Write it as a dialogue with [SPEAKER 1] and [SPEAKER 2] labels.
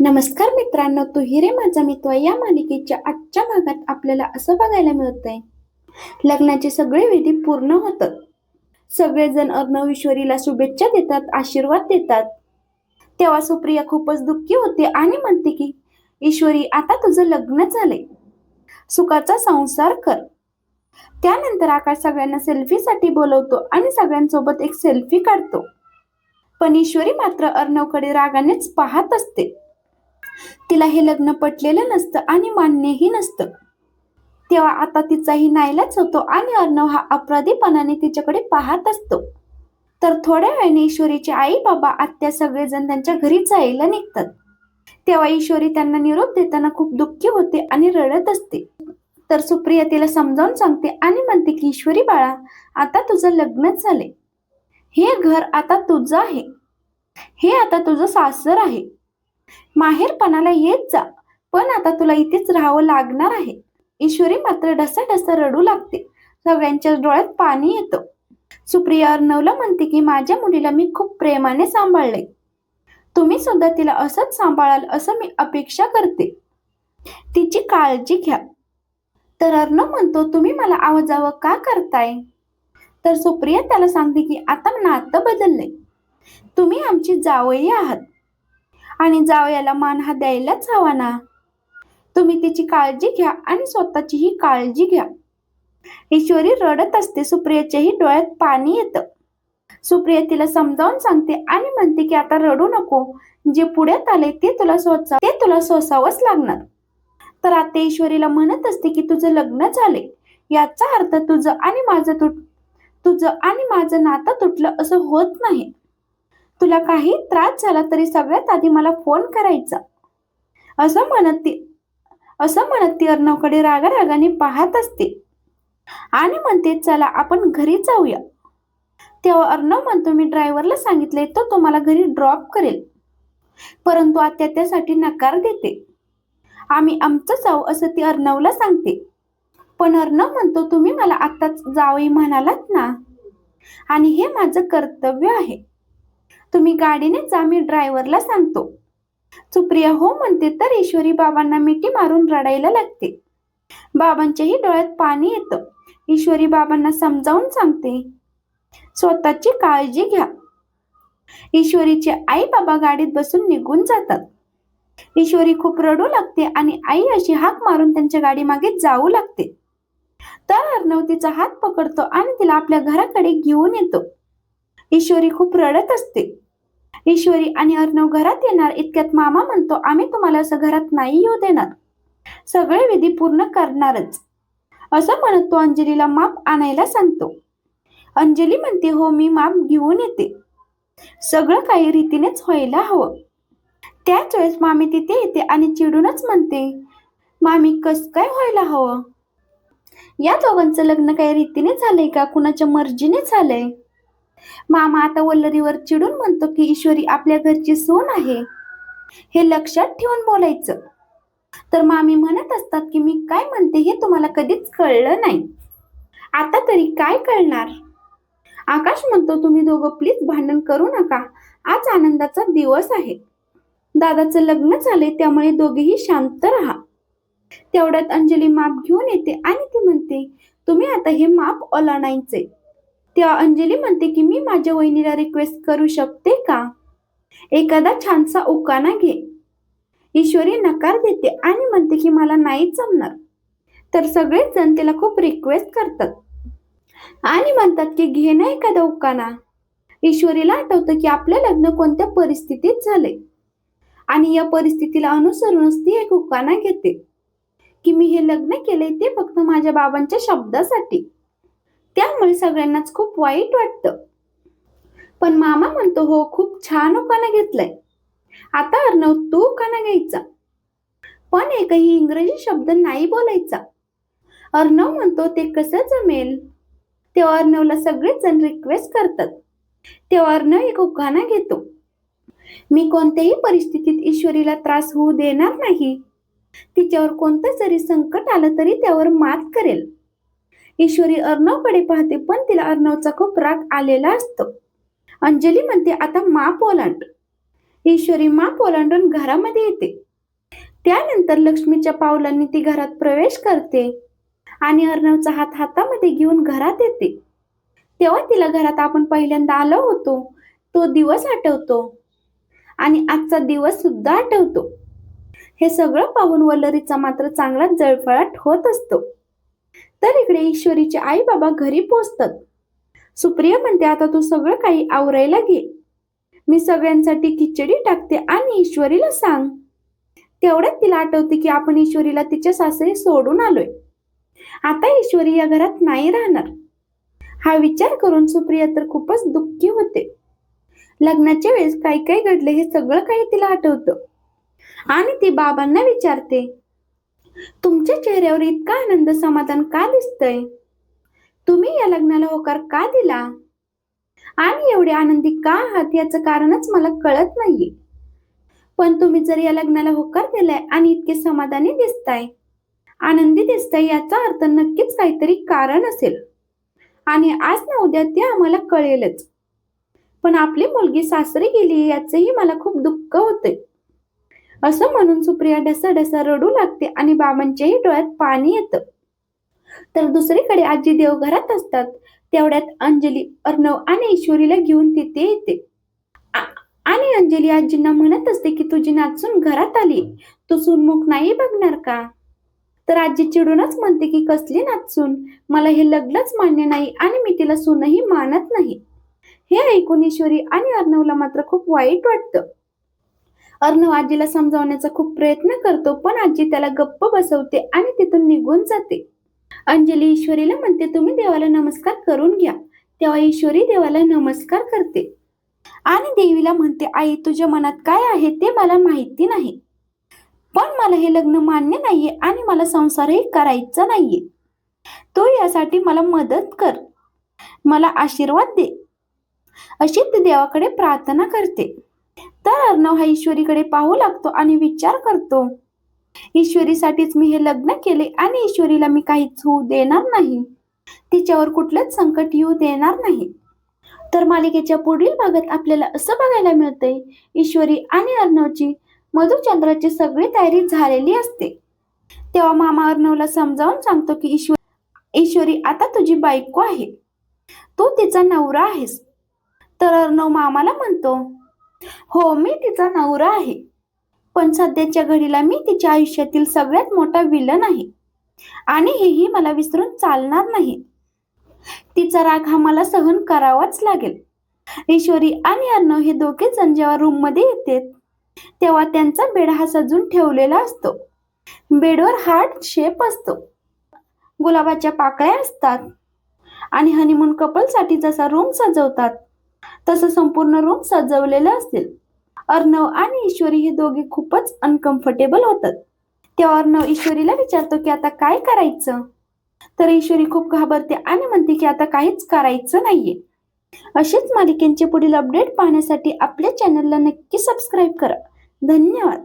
[SPEAKER 1] नमस्कार मित्रांनो तू हिरे माझा मित्र या मालिकेच्या आजच्या भागात आपल्याला असं बघायला मिळतंय. लग्नाचे सगळे विधी पूर्ण होतात. सगळेजण अर्णव ईश्वरीला शुभेच्छा देतात आशीर्वाद देतात. तेव्हा सुप्रिया खूपच दुःखी होते आणि म्हणते की ईश्वरी आता तुझं लग्न झालंय. सुखाचा संसार कर. त्यानंतर आकाश सगळ्यांना सेल्फीसाठी बोलवतो आणि सगळ्यांसोबत एक सेल्फी काढतो. पण ईश्वरी मात्र अर्णवकडे रागानेच पाहत असते. तिला हे लग्न पटलेलं नसतं आणि मान्यही नसतं. तेव्हा आता तिचाही नाईलाज होतो आणि अर्णव हा अपराधीपणाने तिच्याकडे पाहत असतो. तर थोड्या वेळाने ईश्वरीचे आई बाबा आत्या सगळेजण त्यांच्या घरी जायला निघतात. तेव्हा ईश्वरी त्यांना निरोप देताना खूप दुःखी होते आणि रडत असते. तर सुप्रिया तिला समजावून सांगते आणि म्हणते की ईश्वरी बाळा आता तुझं लग्नच झाले हे घर आता तुझं आहे. हे आता तुझं सासर आहे. माहेरपणाला येत जा. पण आता तुला इथेच राहावं लागणार आहे. ईश्वरी मात्र ढसाढसा रडू लागते. सगळ्यांच्या डोळ्यात पाणी येतं. सुप्रिया अर्णवला म्हणते की माझ्या मुलीला मी खूप प्रेमाने सांभाळले तुम्ही सुद्धा तिला असंच सांभाळाल असं मी अपेक्षा करते. तिची काळजी घ्या. तर अर्णव म्हणतो तुम्ही मला आवाजावं का करताय? तर सुप्रिया त्याला सांगते की आता नातं बदललंय. तुम्ही आमची जावई आहात. आणि जावयाला मान हा द्यायलाच हवा ना. तुम्ही तिची काळजी घ्या आणि स्वतःचीही काळजी घ्या. ईश्वरी रडत असते सुप्रियाच्याही डोळ्यात पाणी येतं. सुप्रिया तिला समजावून सांगते आणि म्हणते की आता रडू नको. जे पुढ्यात आले ते तुला सोचा ते तुला सोसावंच लागणार. तर आता ईश्वरीला म्हणत असते की तुझं लग्न झाले याचा अर्थ तुझं आणि माझं तुट तुझं आणि माझं नातं तुटलं असं होत नाही. तुला काही त्रास झाला तरी सगळ्यात आधी मला फोन करायचा. असं म्हणत ती असं म्हणत ती अर्णवकडे रागारागाने पाहत असते. आणि म्हणते चला आपण घरी जाऊया. तेव्हा अर्णव म्हणतो मी ड्रायव्हरला सांगितले तो तुम्हाला घरी ड्रॉप करेल. परंतु आत्या त्यासाठी नकार देते. आम्ही आमचं जाऊ असं ती अर्णवला सांगते. पण अर्णव म्हणतो तुम्ही मला आत्ताच जावई म्हणालात ना? आणि हे माझं कर्तव्य आहे. तुम्ही गाडीने जा मी ड्रायव्हरला सांगतो. सुप्रिया हो म्हणते तर ईश्वरी बाबांना मिठी मारून रडायला लागते. बाबांच्याही डोळ्यात पाणी येतं. ईश्वरी बाबांना समजावून सांगते स्वतःची काळजी घ्या. ईश्वरीचे आई बाबा गाडीत बसून निघून जातात. ईश्वरी खूप रडू लागते आणि आई अशी हाक मारून त्यांच्या गाडी मागे जाऊ लागते. तर अर्णव तिचा हात पकडतो आणि तिला आपल्या घराकडे घेऊन येतो. ईश्वरी खूप रडत असते. ईश्वरी आणि अर्णव घरात येणार इतक्यात मामा म्हणतो आम्ही तुम्हाला असं घरात नाही येऊ देणार. सगळे विधी पूर्ण करणारच. असं म्हणत तो अंजलीला माप आणायला सांगतो. अंजली म्हणते हो मी माप घेऊन येते. सगळं काही रीतीनेच व्हायला हवं. त्याच वेळेस मामी तिथे येते आणि चिडूनच म्हणते मामी कस काय व्हायला हवं? या दोघांचं लग्न काही रीतीने झालंय का? कुणाच्या मर्जीने झालंय? मामा आता वल्लरीवर चिडून म्हणतो की ईश्वरी आपल्या घरची सून आहे. हे लक्षात ठेवून बोलायचं. तर मामी म्हणत असतात की मी काय म्हणते हे तुम्हाला कधीच कळलं नाही. आता तरी काय कळणार? आकाश म्हणतो तुम्ही दोघं प्लीज भांडण करू नका. आज आनंदाचा दिवस आहे. दादाचं लग्न झालंय त्यामुळे दोघेही शांत राहा. तेवढ्यात अंजली माप घेऊन येते आणि ती म्हणते तुम्ही आता हे माप ओलांडायचे तेव्हा अंजली म्हणते की मी माझ्या वहिनीला रिक्वेस्ट करू शकते का? एखादा छानसा उकाना घे. ईश्वरी नकार देते आणि म्हणते की मला नाही जमणार. तर सगळेच जण तिला खूप रिक्वेस्ट करतात. आणि म्हणतात की घे ना एखादा उकाना. ईश्वरीला आठवतं की आपलं लग्न कोणत्या परिस्थितीत झाले आणि या परिस्थितीला अनुसरूनच ती एक उकाना घेते. की मी हे लग्न केले ते फक्त माझ्या बाबांच्या शब्दासाठी. त्यामुळे सगळ्यांनाच खूप वाईट वाटतं. पण मामा म्हणतो हो खूप छान उकाना घेतलाय. आता अर्णव तू उकाना घ्यायचा. पण एकही इंग्रजी शब्द नाही बोलायचा. अर्णव म्हणतो ते कसं जमेल? तेव्हा अर्णवला सगळेच जण रिक्वेस्ट करतात. तेव्हा अर्णव एक उखाणा घेतो. मी कोणत्याही परिस्थितीत ईश्वरीला त्रास होऊ देणार नाही. तिच्यावर कोणतं जरी संकट आलं तरी त्यावर मात करेल. ईश्वरी अर्णवकडे पाहते पण तिला अर्णवचा खूप राग आलेला असतो. अंजली म्हणते आता माप ओलांड ईश्वरी माप ओलांडून घरामध्ये येते. त्यानंतर लक्ष्मीच्या पावलांनी ती घरात प्रवेश करते आणि अर्णवचा हात हातामध्ये घेऊन घरात येते. तेव्हा तिला घरात आपण पहिल्यांदा आलो होतो. तो दिवस आठवतो आणि आजचा दिवस सुद्धा आठवतो. हे सगळं पाहून वल्लरीचा मात्र चांगला जळफळाट होत असतो. तर इकडे ईश्वरीचे आई बाबा घरी पोचतात. सुप्रिया म्हणते आता तू सगळं काही आवरायला घे. मी सगळ्यांसाठी खिचडी टाकते आणि ईश्वरीला सांग. तेवढ्यात तिला आठवते की आपण ईश्वरीला तिच्या सासरी सोडून आलोय. आता ईश्वरी या घरात नाही राहणार. हा विचार करून सुप्रिया तर खूपच दुःखी होते. लग्नाच्या वेळेस काय काय घडले हे सगळं काही तिला आठवतं. आणि ती बाबांना विचारते तुमच्या चेहऱ्यावर इतका आनंद समाधान का दिसतंय? तुम्ही या लग्नाला होकार का दिला? आणि एवढे आनंदी का आहात याचं कारणच मला कळत नाहीये. पण तुम्ही जर या लग्नाला होकार दिलाय आणि इतके समाधानी दिसताय आनंदी दिसताय याचा अर्थ नक्कीच काहीतरी कारण असेल. आणि आज ना उद्या ते आम्हाला कळेलच. पण आपली मुलगी सासरी गेली याचंही मला खूप दुःख होतंय. असं म्हणून सुप्रिया डसा डसा रडू लागते आणि बाबांच्याही डोळ्यात पाणी येतं. तर दुसरीकडे आजी देवघरात असतात. तेवढ्यात अंजली अर्णव आणि ईश्वरीला घेऊन तिथे येते. आणि अंजली आजींना म्हणत असते की तुझी नाचून घरात आली. तू सुनमुख नाही बघणार का? तर आजी चिडूनच म्हणते की कसली नाचून? मला हे लग्नच मान्य नाही आणि मी तिला सूनही मानत नाही. हे ऐकून ईश्वरी आणि अर्णवला मात्र खूप वाईट वाटतं. अर्णव आजीला समजावण्याचा खूप प्रयत्न करतो पण आजी त्याला गप्प बसवते आणि तिथून निघून जाते. अंजली ईश्वरीला म्हणते तुम्ही देवाला नमस्कार करून घ्या. तेव्हा ईश्वरी देवाला नमस्कार करते. आणि देवीला म्हणते आई तुझ्या मनात काय आहे ते मला माहिती नाही. पण मला हे लग्न मान्य नाहीये आणि मला संसारही करायचा नाहीये. तू यासाठी मला मदत कर. मला आशीर्वाद दे. अशी ती देवाकडे प्रार्थना करते. तर अर्णव हा ईश्वरीकडे पाहू लागतो आणि विचार करतो. ईश्वरीसाठीच मी हे लग्न केले आणि ईश्वरीला मी काहीच होऊ देणार नाही. तिच्यावर कुठलंच संकट येऊ देणार नाही. तर मालिकेच्या पुढील भागात आपल्याला असं बघायला मिळतंय ईश्वरी आणि अर्णवची मधुचंद्राची सगळी तयारी झालेली असते. तेव्हा मामा अर्णवला समजावून सांगतो की ईश्वर ईश्वरी आता तुझी बायको आहे. तू तिचा नवरा आहेस. तर अर्णव मामाला म्हणतो हो मी तिचा नवरा आहे. पण सध्याच्या घडीला मी तिच्या आयुष्यातील सगळ्यात मोठा विलन आहे. आणि हेही मला विसरून चालणार नाही. तिचा राग हा मला सहन करावाच लागेल. ईश्वरी आणि अर्णव हे दोघे जण जेव्हा रूममध्ये येतात तेव्हा त्यांचा बेड हा सजून ठेवलेला असतो. बेडवर हार्ट शेप असतो. गुलाबाच्या पाकळ्या असतात. आणि हनीमून कपलसाठी जसा रूम सजवतात. तसं संपूर्ण रूम सजवलेलं असेल. अर्णव आणि ईश्वरी हे दोघे खूपच अनकम्फर्टेबल होतात. तेव्हा अर्णव ईश्वरीला विचारतो की आता काय करायचं? तर ईश्वरी खूप घाबरते आणि म्हणते की आता काहीच करायचं नाहीये. असेच मालिकेंचे पुढील अपडेट पाहण्यासाठी आपल्या चॅनलला नक्की सबस्क्राईब करा. धन्यवाद.